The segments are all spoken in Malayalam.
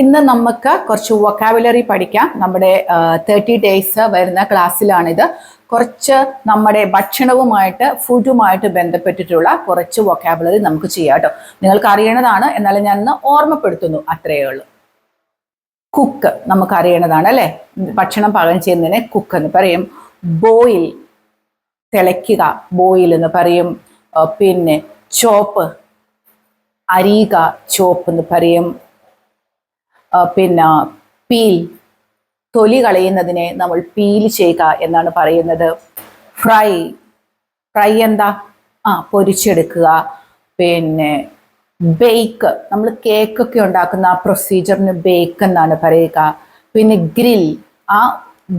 ഇന്ന് നമുക്ക് കുറച്ച് വൊക്കാബുലറി പഠിക്കാം. നമ്മുടെ തേർട്ടി ഡേയ്സ് വരുന്ന ക്ലാസ്സിലാണിത്. കുറച്ച് നമ്മുടെ ഭക്ഷണവുമായിട്ട് ഫുഡുമായിട്ട് ബന്ധപ്പെട്ടിട്ടുള്ള കുറച്ച് വൊക്കാബുലറി നമുക്ക് ചെയ്യാം കേട്ടോ നിങ്ങൾക്ക് അറിയണതാണ് എന്നാലും ഞാൻ ഇന്ന് ഓർമ്മപ്പെടുത്തുന്നു അത്രയേ ഉള്ളൂ. കുക്ക് നമുക്ക് അറിയണതാണ് അല്ലേ? ഭക്ഷണം പാകം ചെയ്യുന്നതിനെ കുക്ക് എന്ന് പറയും. ബോയിൽ തിളയ്ക്കുക ബോയിൽ എന്ന് പറയും. പിന്നെ ചോപ്പ് അരിയുക ചോപ്പ് എന്ന് പറയും. പിന്നെ പീൽ തൊലി കളയുന്നതിനെ നമ്മൾ പീൽ ചെയ്യുക എന്നാണ് പറയുന്നത്. ഫ്രൈ ഫ്രൈ എന്താ? ആ പൊരിച്ചെടുക്കുക. പിന്നെ ബേക്ക് നമ്മൾ കേക്കൊക്കെ ഉണ്ടാക്കുന്ന ആ പ്രൊസീജിയറിന് ബേക്ക് എന്നാണ് പറയുക. പിന്നെ ഗ്രിൽ ആ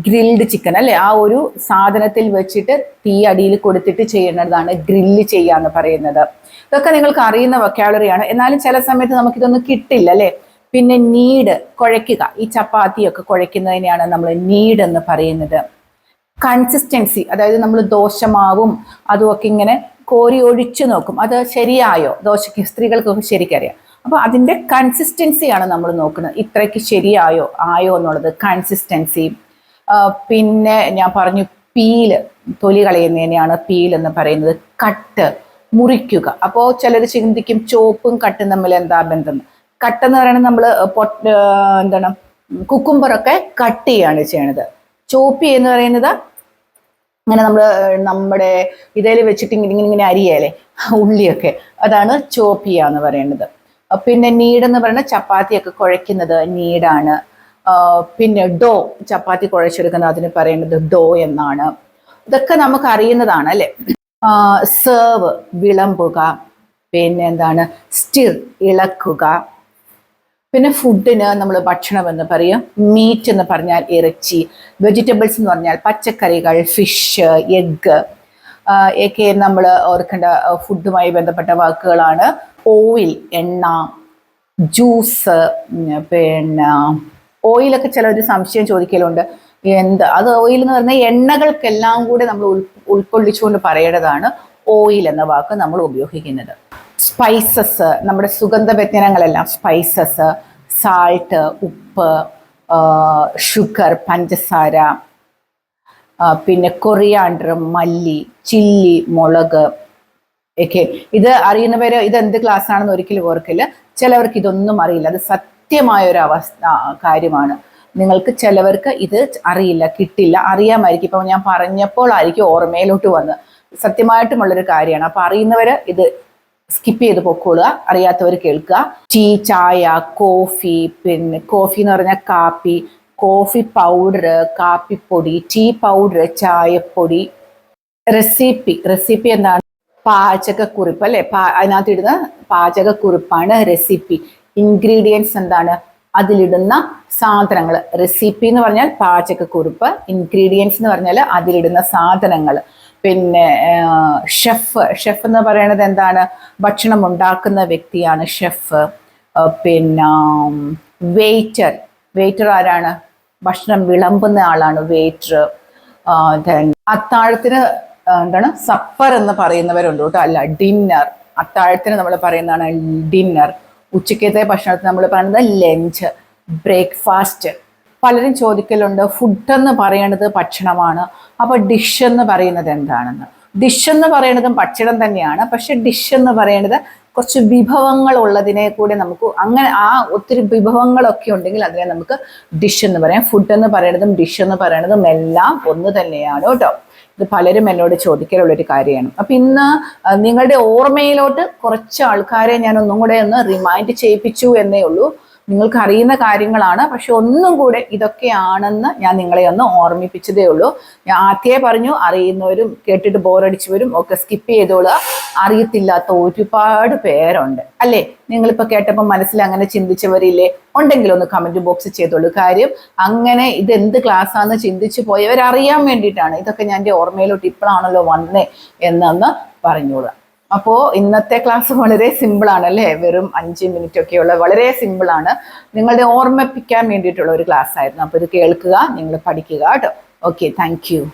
ഗ്രിൽഡ് ചിക്കൻ അല്ലെ? ആ ഒരു സാധനത്തിൽ വെച്ചിട്ട് തീ അടിയിൽ കൊടുത്തിട്ട് ചെയ്യേണ്ടതാണ് ഗ്രില്ല് ചെയ്യാന്ന് പറയുന്നത്. ഇതൊക്കെ നിങ്ങൾക്ക് അറിയുന്ന വൊക്കാബുലറിയാണ് എന്നാലും ചില സമയത്ത് നമുക്കിതൊന്നും കിട്ടില്ല അല്ലെ? പിന്നെ നീഡ് കുഴയ്ക്കുക. ഈ ചപ്പാത്തിയൊക്കെ കുഴയ്ക്കുന്നതിനെയാണ് നമ്മൾ നീഡ് എന്ന് പറയുന്നത്. കൺസിസ്റ്റൻസി അതായത് നമ്മൾ ദോശമാവും അതുമൊക്കെ ഇങ്ങനെ കോരി ഒഴിച്ചു നോക്കും. അത് ശരിയായോ? ദോശയ്ക്ക് സ്ത്രീകൾക്കൊക്കെ ശരിക്കറിയാം അപ്പോൾ അതിന്റെ കൺസിസ്റ്റൻസിയാണ് നമ്മൾ നോക്കുന്നത്. ഇത്രയ്ക്ക് ശരിയായോ? ആയോ എന്നുള്ളത് കൺസിസ്റ്റൻസി പിന്നെ ഞാൻ പറഞ്ഞു പീൽ തൊലി കളയുന്നതിനെയാണ് പീൽ എന്ന് പറയുന്നത്. കട്ട് മുറിക്കുക. അപ്പോൾ ചിലർ ചിന്തിക്കും ചോപ്പും കട്ടും തമ്മിൽ എന്താ ബന്ധം? കട്ടെന്ന് പറയുന്നത് നമ്മൾ പൊട്ട് എന്താണ് കുക്കുംബറൊക്കെ കട്ട് ചെയ്യാണ് ചെയ്യണത്. ചോപ്പി എന്ന് പറയുന്നത് അങ്ങനെ നമ്മൾ നമ്മുടെ ഇതേൽ വെച്ചിട്ട് ഇങ്ങനെ ഇങ്ങനെ ഇങ്ങനെ അരിയല്ലേ ഉള്ളിയൊക്കെ. അതാണ് ചോപ്പിയ എന്ന് പറയുന്നത് പിന്നെ നീടെന്ന് പറയുന്നത് ചപ്പാത്തിയൊക്കെ കുഴയ്ക്കുന്നത് നീടാണ്. പിന്നെ ഡോ ചപ്പാത്തി കുഴച്ചെടുക്കുന്നത് അതിന് പറയുന്നത് ഡോ എന്നാണ്. ഇതൊക്കെ നമുക്ക് അറിയുന്നതാണ് അല്ലേ? സേവ് വിളമ്പുക. പിന്നെ എന്താണ് സ്റ്റിർ ഇളക്കുക. പിന്നെ ഫുഡിന് നമ്മൾ ഭക്ഷണം എന്ന് പറയും. മീറ്റ് എന്ന് പറഞ്ഞാൽ ഇറച്ചി വെജിറ്റബിൾസ് എന്ന് പറഞ്ഞാൽ പച്ചക്കറികൾ ഫിഷ് എഗ്ഗ് ഒക്കെ നമ്മൾ ഓർക്കേണ്ട ഫുഡുമായി ബന്ധപ്പെട്ട വാക്കുകളാണ്. ഓയിൽ എണ്ണ ജ്യൂസ് പിന്നെ ഓയിലൊക്കെ ചിലർ സംശയം ചോദിക്കലുണ്ട്. എന്ത്? അത് ഓയിൽ എന്ന് പറഞ്ഞാൽ എണ്ണകൾക്കെല്ലാം കൂടെ നമ്മൾ ഉൾ ഉൾക്കൊള്ളിച്ചുകൊണ്ട് പറയേണ്ടതാണ് ഓയിൽ എന്ന വാക്ക് നമ്മൾ ഉപയോഗിക്കുന്നത്. സ്പൈസസ് നമ്മുടെ സുഗന്ധവ്യഞ്ജനങ്ങളെല്ലാം സ്പൈസസ് സാൾട്ട് ഉപ്പ് ഷുഗർ പഞ്ചസാര പിന്നെ കൊറിയാണ്ടർ മല്ലി ചില്ലി മുളക് ഒക്കെ. ഇത് അറിയുന്നവര് ഇത് എന്ത് ക്ലാസ് ആണെന്ന് ഒരിക്കലും ഓർക്കില്ല ചിലവർക്ക് ഇതൊന്നും അറിയില്ല. അത് സത്യമായ ഒരു അവസ്ഥ കാര്യമാണ്. നിങ്ങൾക്ക് ചിലവർക്ക് ഇത് അറിയില്ല കിട്ടില്ല. അറിയാമായിരിക്കും. ഇപ്പം ഞാൻ പറഞ്ഞപ്പോൾ ആയിരിക്കും ഓർമ്മയിലോട്ട് വന്ന് സത്യമായിട്ടുമുള്ളൊരു കാര്യമാണ്. അപ്പൊ അറിയുന്നവര് ഇത് സ്കിപ്പ് ചെയ്ത് പൊക്കോളുക. അറിയാത്തവർ കേൾക്കുക. ടീ ചായ കോഫി പിന്നെ കോഫി എന്ന് പറഞ്ഞാൽ കാപ്പി കോഫി പൗഡർ കാപ്പിപ്പൊടി ടീ പൗഡർ ചായപ്പൊടി. റെസിപ്പി റെസിപ്പി എന്താണ്? പാചകക്കുറിപ്പ് അല്ലെ? അതിനകത്തിടുന്ന പാചകക്കുറിപ്പാണ് റെസിപ്പി. ഇൻഗ്രീഡിയൻസ് എന്താണ്? അതിലിടുന്ന സാധനങ്ങൾ. റെസിപ്പി എന്ന് പറഞ്ഞാൽ പാചകക്കുറിപ്പ്. ഇൻഗ്രീഡിയൻസ് എന്ന് പറഞ്ഞാൽ അതിലിടുന്ന സാധനങ്ങൾ. പിന്നെ ഷെഫ് ഷെഫ് എന്ന് പറയുന്നത് എന്താണ്? ഭക്ഷണം ഉണ്ടാക്കുന്ന വ്യക്തിയാണ് ഷെഫ് പിന്നെ വെയിറ്റർ വെയിറ്റർ ആരാണ്? ഭക്ഷണം വിളമ്പുന്ന ആളാണ് വെയിറ്റർ അത്താഴത്തിന് എന്താണ്? സപ്പർ എന്ന് പറയുന്നവരുണ്ട് കേട്ടോ. അല്ല ഡിന്നർ അത്താഴത്തിന് നമ്മൾ പറയുന്നതാണ് ഡിന്നർ ഉച്ചക്കത്തെ ഭക്ഷണത്തിന് നമ്മൾ പറയുന്നത് ലഞ്ച് ബ്രേക്ക്ഫാസ്റ്റ് പലരും ചോദിക്കലുണ്ട് ഫുഡ് എന്ന് പറയുന്നത് ഭക്ഷണമാണ്. അപ്പോൾ ഡിഷ് എന്ന് പറയുന്നത് എന്താണെന്ന്. ഡിഷ് എന്ന് പറയുന്നതും ഭക്ഷണം തന്നെയാണ് പക്ഷെ ഡിഷ് എന്ന് പറയുന്നത് കുറച്ച് വിഭവങ്ങൾ ഉള്ളതിനെ കൂടി നമുക്ക് അങ്ങനെ ആ ഒത്തിരി വിഭവങ്ങളൊക്കെ ഉണ്ടെങ്കിൽ അതിനെ നമുക്ക് ഡിഷ് എന്ന് പറയാം. ഫുഡ് എന്ന് പറയുന്നതും ഡിഷ് എന്ന് പറയുന്നതും എല്ലാം ഒന്ന് തന്നെയാണ് കേട്ടോ. ഇത് പലരും എന്നോട് ചോദിക്കാനുള്ള ഒരു കാര്യമാണ്. അപ്പൊ ഇന്ന് നിങ്ങളുടെ ഓർമ്മയിലോട്ട് കുറച്ച് ആൾക്കാരെ ഞാൻ ഒന്നും കൂടെ ഒന്ന് റിമൈൻഡ് ചെയ്യിപ്പിച്ചു എന്നേ ഉള്ളൂ. നിങ്ങൾക്ക് അറിയുന്ന കാര്യങ്ങളാണ്. പക്ഷെ ഒന്നും കൂടെ ഇതൊക്കെയാണെന്ന് ഞാൻ നിങ്ങളെ ഒന്ന് ഓർമ്മിപ്പിച്ചതേ ഉള്ളൂ. ഞാൻ ആദ്യേ പറഞ്ഞു അറിയുന്നവരും കേട്ടിട്ട് ബോറടിച്ചവരും ഒക്കെ സ്കിപ്പ് ചെയ്തോളുക അറിയത്തില്ലാത്ത ഒരുപാട് പേരുണ്ട്. അല്ലേ? നിങ്ങളിപ്പോൾ കേട്ടപ്പോൾ മനസ്സിൽ അങ്ങനെ ചിന്തിച്ചവരില്ലേ? ഉണ്ടെങ്കിൽ ഒന്ന് കമന്റ് ബോക്സ് ചെയ്തോളൂ. കാര്യം അങ്ങനെ ഇത് എന്ത് ക്ലാസ് ആണെന്ന് ചിന്തിച്ചു പോയവരറിയാൻ വേണ്ടിയിട്ടാണ്. ഇതൊക്കെ ഞാൻ എന്റെ ഓർമ്മയിലോട്ട് ഇപ്പോഴാണല്ലോ വന്നേ എന്നൊന്ന് പറഞ്ഞോളൂ. അപ്പോൾ ഇന്നത്തെ ക്ലാസ് വളരെ സിമ്പിൾ ആണ് അല്ലേ? വെറും അഞ്ച് മിനിറ്റ് ഒക്കെയുള്ള വളരെ സിമ്പിൾ ആണ്. നിങ്ങളുടെ ഓർമ്മിപ്പിക്കാൻ വേണ്ടിയിട്ടുള്ള ഒരു ക്ലാസ് ആയിരുന്നു. അപ്പോൾ ഇത് കേൾക്കുക നിങ്ങൾ പഠിക്കുക കേട്ടോ. Okay thank